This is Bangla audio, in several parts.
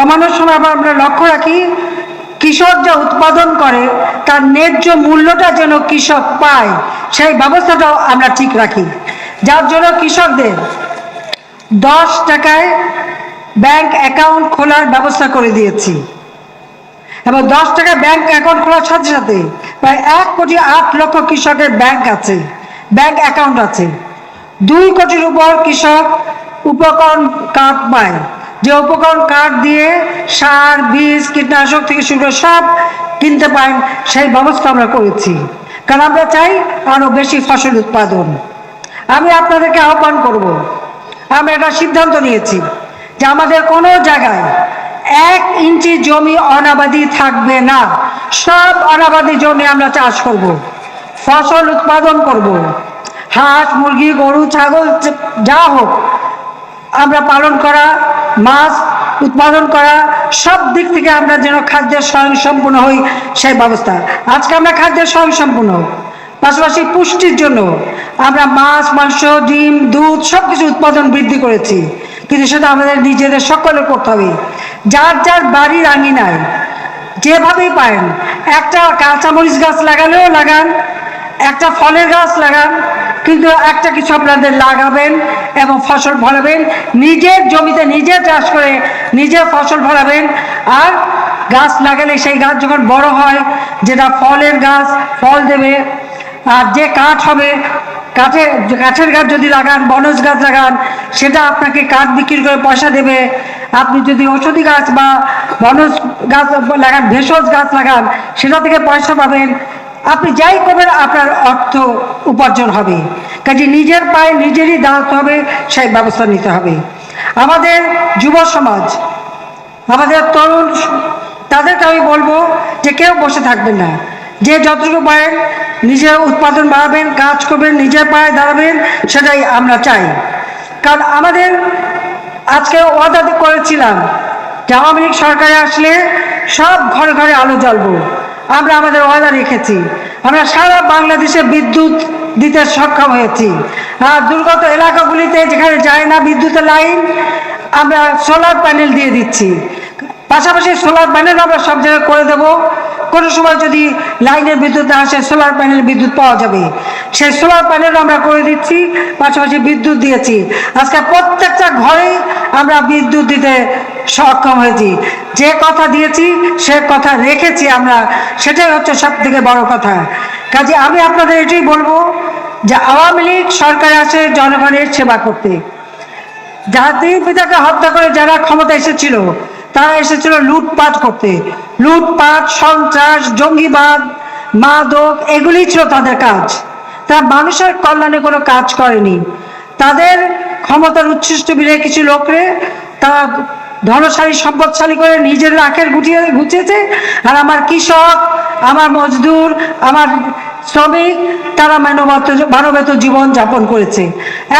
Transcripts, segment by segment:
কমানোর সময় আবার আমরা লক্ষ্য রাখি, কৃষক যা উৎপাদন করে, তার ন্যায্য মূল্যটা যেন কৃষক পায়, সেই ব্যবস্থাটাও আমরা ঠিক রাখি। যার জন্য কৃষকদের দশ টাকায় ব্যাংক অ্যাকাউন্ট খোলার ব্যবস্থা করে দিয়েছি। এবং দশ টাকা ব্যাংক অ্যাকাউন্ট খোলার সাথে সাথে প্রায় এক কোটি আট লক্ষ কৃষকের ব্যাংক আছে, ব্যাংক অ্যাকাউন্ট আছে। দুই কোটির উপর কৃষক উপকরণ কার্ড পায়। যে উপকরণ কার্ড দিয়ে সার, বীজ, কীটনাশক থেকে শুরু করে সব কিনতে পারেন, সেই ব্যবস্থা আমরা করেছি কারণ আমরা চাই আরও বেশি ফসল উৎপাদন আমি আপনাদেরকে আহ্বান করব, আমরা একটা সিদ্ধান্ত নিয়েছি যে আমাদের কোনো জায়গায় এক ইঞ্চি জমি অনাবাদি থাকবে না সব অনাবাদি জমি আমরা চাষ করব। ফসল উৎপাদন করব। হাঁস, মুরগি, গরু, ছাগল, যা হোক, আমরা পালন করা মাছ উৎপাদন করা সব দিক থেকে আমরা যেন খাদ্যের স্বয়ংসম্পূর্ণ হই, সেই ব্যবস্থা। আজকে আমরা খাদ্যের স্বয়ংসম্পূর্ণ। পাশাপাশি পুষ্টির জন্য আমরা মাছ, মাংস, ডিম, দুধ সব কিছু উৎপাদন বৃদ্ধি করেছি। কিন্তু সেটা আমাদের নিজেদের সকলে করতে হবে। যার যার বাড়ির আঙিনায় যেভাবেই পারেন, একটা কাঁচামরিচ গাছ লাগালেও লাগান, একটা ফলের গাছ লাগান কিন্তু একটা কিছু আপনাদের লাগাবেন এবং ফসল ফলাবেন, নিজের জমিতে নিজে চাষ করে নিজে ফসল ফলাবেন, আর গাছ লাগালে সেই গাছ যখন বড় হয়, যেটা ফলের গাছ, ফল দেবে, আর যে কাঠ হবে কাঠে কাঠের গাছ যদি লাগান, বনজ গাছ লাগান, সেটা আপনাকে কাঠ বিক্রি করে পয়সা দেবে। আপনি যদি ঔষধি গাছ বা বনজ গাছ লাগান, ভেষজ গাছ লাগান, সেটা থেকে পয়সা পাবেন। আপনি যাই করবেন আপনার অর্থ উপার্জন হবে। কাজে নিজের পায়ে নিজেরই দাঁড়াতে হবে, সেই ব্যবস্থা নিতে হবে। আমাদের যুব সমাজ, আমাদের তরুণ, তাদেরকে আমি বলব যে কেউ বসে থাকবেন না। যে যতটুকু পারেন, নিজের উৎপাদন বাড়াবেন, কাজ করবেন, নিজের পায়ে দাঁড়াবেন, সেটাই আমরা চাই। কারণ আমাদের আজকে ওয়াদা করেছিলাম যে আওয়ামী লীগ সরকারে আসলে সব ঘরে ঘরে আলো জ্বলবো। আমরা আমাদের ওয়াদা রেখেছি আমরা সারা বাংলাদেশে বিদ্যুৎ দিতে সক্ষম হয়েছি। আর দুর্গত এলাকাগুলিতে যেখানে যায় না বিদ্যুতের লাইন, আমরা সোলার প্যানেল দিয়ে দিচ্ছি। পাশাপাশি সোলার প্যানেল আমরা সব জায়গায় করে দেব। কোনো সময় যদি লাইনের বিদ্যুৎ না আসে সোলার প্যানেল বিদ্যুৎ পাওয়া যাবে। সেই সোলার প্যানেল আমরা করে দিচ্ছি, পাশাপাশি বিদ্যুৎ দিয়েছি। আজকে প্রত্যেকটা ঘরেই আমরা বিদ্যুৎ দিতে সক্ষম হয়েছি। যে কথা দিয়েছি, সে কথা রেখেছি আমরা, সেটাই হচ্ছে সব থেকে বড় কথা। কাজে আমি আপনাদের এটাই বলব যে আওয়ামী লীগ সরকার আছে জনগণের সেবা করতে। জাতির পিতাকে হত্যা করে যারা ক্ষমতা এসেছিল তারা এসেছিল লুটপাট করতে। লুটপাট, সন্ত্রাস, জঙ্গিবাদ, মাদক এগুলি ছিল তাদের কাজ। তারা মানুষের কল্যাণে কোনো কাজ করেনি। তাদের ক্ষমতার উচ্ছিষ্ট মিলে কিছু লোকরে তারা ধনশালী, সম্পদশালী করে নিজের আখের গুটিয়ে গুছিয়েছে আর আমার কৃষক, আমার মজদুর, আমার শ্রমিক, তারা মানবত, মানবেত জীবন যাপন করেছে।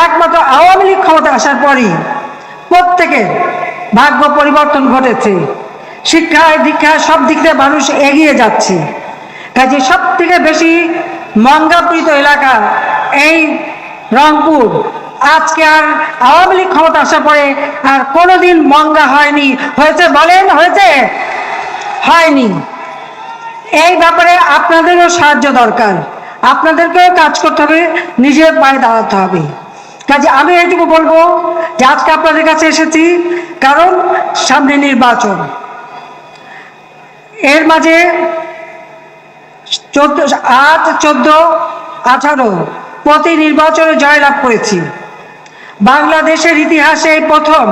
একমাত্র আওয়ামী লীগ ক্ষমতা আসার পরই প্রত্যেকের ভাগ্য পরিবর্তন ঘটেছে। শিক্ষায়, দীক্ষায় সব দিক থেকে মানুষ এগিয়ে যাচ্ছে। কাজে সব থেকে বেশি মঙ্গাপ্রীত এলাকা এই রংপুর। আজকে আর আওয়ামী লীগ ক্ষমতা আসার পরে আর কোনোদিন মঙ্গা হয়নি। হয়েছে বলেন, হয়েছে? হয়নি। এই ব্যাপারে আপনাদেরও সাহায্য দরকার। আপনাদেরকেও কাজ করতে হবে, নিজের পায়ে দাঁড়াতে হবে। কাজে আমি এইটুকু বলব যে আজকে আপনাদের কাছে এসেছি কারণ সামনে নির্বাচন। এর মাঝে চোদ্দ, আট, চোদ্দ, আঠারো প্রতি নির্বাচনে জয়লাভ করেছি। বাংলাদেশের ইতিহাসে প্রথম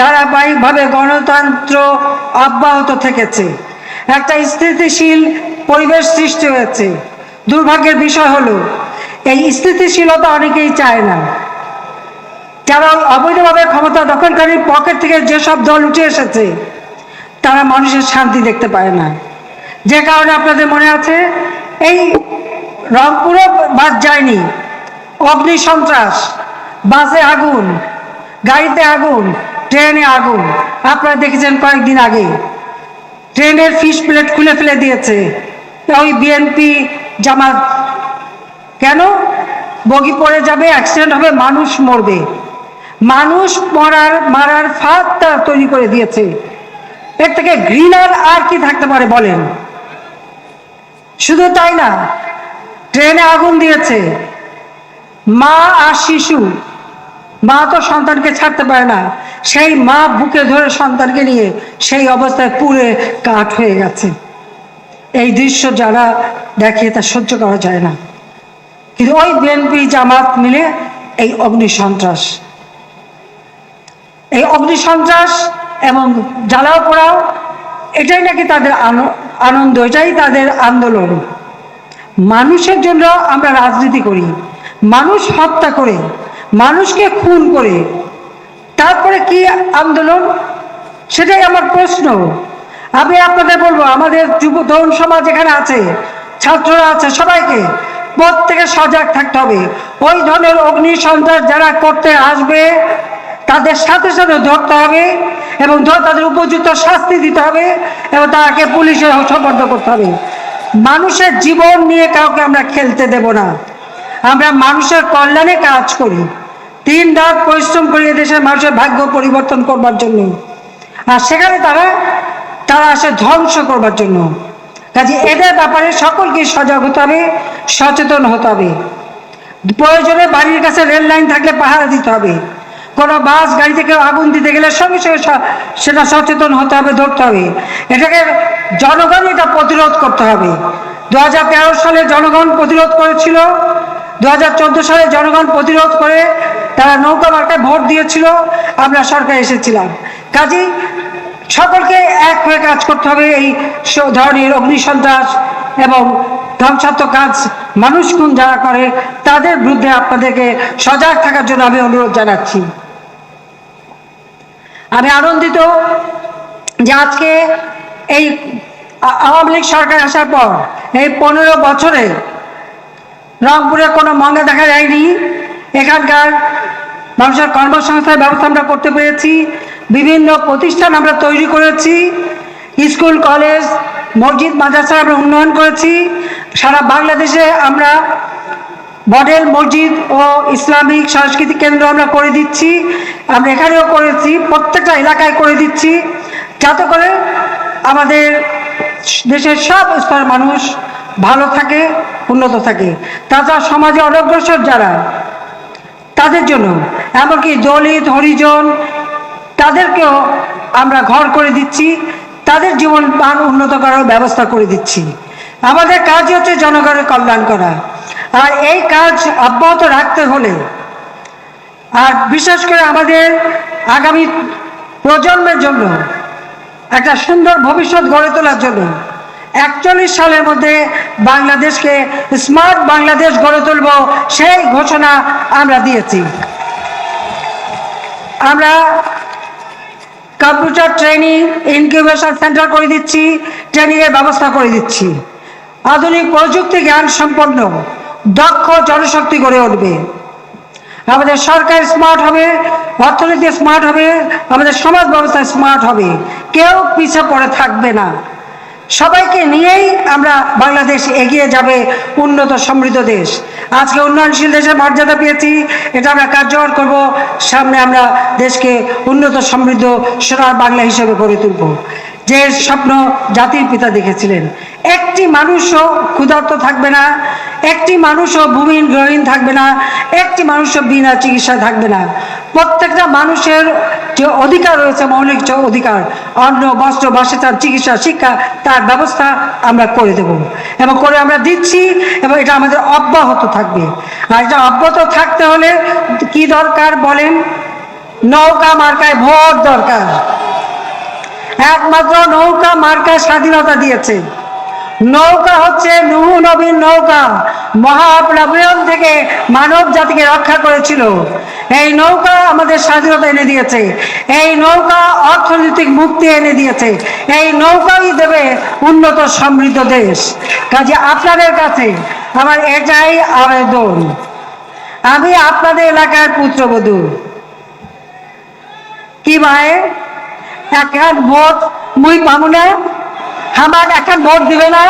ধারাবাহিকভাবে গণতন্ত্র অব্যাহত থেকেছে। একটা স্থিতিশীল পরিবেশ সৃষ্টি হয়েছে। দুর্ভাগ্যের বিষয় হলো, এই স্থিতিশীলতা অনেকেই চায় না। যারা অবৈধভাবে ক্ষমতা দখলকারীর পকেট থেকে যেসব দল উঠে এসেছে, তারা মানুষের শান্তি দেখতে পায় না। যে কারণে আপনাদের মনে আছে, এই রংপুরও বাস যায়নি। অগ্নি সন্ত্রাস, বাসে আগুন, গাড়িতে আগুন, ট্রেনে আগুন। আপনারা দেখেছেন কয়েকদিন আগে, ট্রেনের ফিশ প্লেট খুলে ফেলে দিয়েছে। ওই বিএনপি জামাত। কেন? বগি পড়ে যাবে, অ্যাক্সিডেন্ট হবে, মানুষ মরবে। মানুষ মরার, মারার ফাঁদ তারা তৈরি করে দিয়েছে। এর থেকে ঘৃণার আর কি থাকতে পারে বলেন? শুধু তাই না, ট্রেনে আগুন দিয়েছে। মা আর শিশু, মা তো সন্তানকে ছাড়তে পারে না। সেই মা বুকে ধরে সন্তানকে নিয়ে সেই অবস্থায় পুড়ে কাঠ হয়ে গেছে। এই দৃশ্য যারা দেখে তা সহ্য করা যায় না। কিন্তু ওই বিএনপি জামাত মিলে এই অগ্নি সন্ত্রাস এই অগ্নি সন্ত্রাস এবং জ্বালাও পোড়াও এটাই নাকি তাদের আন- আনন্দ, এটাই তাদের আন্দোলন। মানুষের জন্য আমরা রাজনীতি করি, মানুষ হত্যা করে, মানুষকে খুন করে। তারপরে কি আন্দোলন? সেটাই আমার প্রশ্ন। আমি আপনাদের বলব, আমাদের যুব তরুণ সমাজ এখানে আছে, ছাত্ররা আছে, সবাইকে প্রত্যেকে সজাগ থাকতে হবে। ওই ধরনের অগ্নি সন্ত্রাস যারা করতে আসবে তাদের সাথে সাথে ধরতে হবে এবং তাদের উপযুক্ত শাস্তি দিতে হবে এবং তাকে পুলিশে সমর্থ করতে হবে। মানুষের জীবন নিয়ে কাউকে আমরা খেলতে দেব না। আমরা মানুষের কল্যাণে কাজ করি। দিন রাত পরিশ্রম করি দেশের মানুষের ভাগ্য পরিবর্তন করবার জন্য। আর সেখানে তারা তারা আসে ধ্বংস করবার জন্য। কাজে এদের ব্যাপারে সকলকে সজাগ হতে হবে, সচেতন হতে হবে। প্রয়োজনে বাড়ির কাছে রেল লাইন থাকলে পাহারা দিতে হবে। কোনো বাস গাড়ি থেকে আগুন দিতে গেলে সঙ্গে সঙ্গে সেটা সচেতন হতে হবে, ধরতে হবে। এটাকে জনগণ এটা প্রতিরোধ করতে হবে। দু হাজার তেরো সালে জনগণ প্রতিরোধ করেছিল দু হাজার চোদ্দ সালে জনগণ প্রতিরোধ করে তারা নৌকা মার্কায় ভোট দিয়েছিল, আমরা সরকার এসেছিলাম। কাজেই সকলকে এক হয়ে কাজ করতে হবে এই ধরনের অগ্নিসন্ত্রাস এবং ধ্বংসাত্মক কাজ মানুষ কোন যারা করে, তাদের বিরুদ্ধে আপনাদেরকে সজাগ থাকার জন্য আমি অনুরোধ জানাচ্ছি। আমি আনন্দিত যে আজকে এই আওয়ামী লীগ সরকার আসার পর এই পনেরো বছরে রংপুরে কোনো মঙ্গা দেখা যায়নি। এখানকার মানুষের কর্মসংস্থানের ব্যবস্থা আমরা করতে পেরেছি। বিভিন্ন প্রতিষ্ঠান আমরা তৈরি করেছি। স্কুল, কলেজ, মসজিদ, মাদ্রাসা আমরা উন্নয়ন করেছি। সারা বাংলাদেশে আমরা মডেল মসজিদ ও ইসলামিক সাংস্কৃতিক কেন্দ্র আমরা করে দিচ্ছি। আমরা এখানেও করেছি, প্রত্যেকটা এলাকায় করে দিচ্ছি। যাতে করে আমাদের দেশের সব স্তরের মানুষ ভালো থাকে, উন্নত থাকে। তাছাড়া সমাজে অনগ্রসর যারা, তাদের জন্য, এমনকি দলিত, হরিজন, তাদেরকেও আমরা ঘর করে দিচ্ছি। তাদের জীবন মান উন্নত করার ব্যবস্থা করে দিচ্ছি। আমাদের কাজ হচ্ছে জনগণের কল্যাণ করা। আর এই কাজ অব্যাহত রাখতে হলে আর বিশেষ করে আমাদের আগামী প্রজন্মের জন্য, একটা সুন্দর ভবিষ্যৎ গড়ে তোলার জন্য একচল্লিশ সালের মধ্যে বাংলাদেশকে স্মার্ট বাংলাদেশ গড়ে তুলব সেই ঘোষণা আমরা দিয়েছি। আমরা কম্পিউটার ট্রেনিং ইনকিউবেশন সেন্টার করে দিচ্ছি, ট্রেনিংয়ের ব্যবস্থা করে দিচ্ছি। আধুনিক প্রযুক্তি জ্ঞান সম্পন্ন দক্ষ জনশক্তি গড়ে উঠবে। আমাদের সরকার স্মার্ট হবে, অর্থনীতি স্মার্ট হবে, আমাদের সমাজ ব্যবস্থা স্মার্ট হবে। কেউ পিছে পড়ে থাকবে না। সবাইকে নিয়েই আমরা বাংলাদেশ এগিয়ে যাবে, উন্নত সমৃদ্ধ দেশ। আজকে উন্নয়নশীল দেশের মর্যাদা পেয়েছি, এটা আমরা কার্যকর করব। সামনে আমরা দেশকে উন্নত সমৃদ্ধ, সোনার বাংলা হিসেবে গড়ে তুলব। যে স্বপ্ন জাতির পিতা দেখেছিলেন। একটি মানুষও ক্ষুধার্ত থাকবে না। একটি মানুষও ভূমিহীন গ্রহীণ থাকবে না, একটি মানুষও বিনা চিকিৎসায় থাকবে না। প্রত্যেকটা মানুষের যে অধিকার রয়েছে, মৌলিক যে অধিকার, অন্ন, বস্ত্র বাসস্থান চিকিৎসা, শিক্ষা, তার ব্যবস্থা আমরা করে দেব। এবং করে আমরা দিচ্ছি, এবং এটা আমাদের অব্যাহত থাকবে। আর এটা অব্যাহত থাকতে হলে কি দরকার বলেন? নৌকা মার্কায় ভোট দরকার। একমাত্র নৌকা মার্কায় স্বাধীনতা দিয়েছে। নৌকা হচ্ছে নুহু নবীন নৌকা। মহাপ্লাবন থেকে মানব জাতিকে রক্ষা করেছিল। এই নৌকা আমাদের স্বাধীনতা এনে দিয়েছে। এই নৌকা অর্থনৈতিক মুক্তি এনে দিয়েছে। এই নৌকাই দেবে উন্নত সমৃদ্ধ দেশ। কাজে আপনাদের কাছে আমার এটাই আবেদন। আমি আপনাদের এলাকার পুত্রবধূ। কি ভাই এখন ভোট মুই পাবো না? আমার এখন ভোট দিবে না?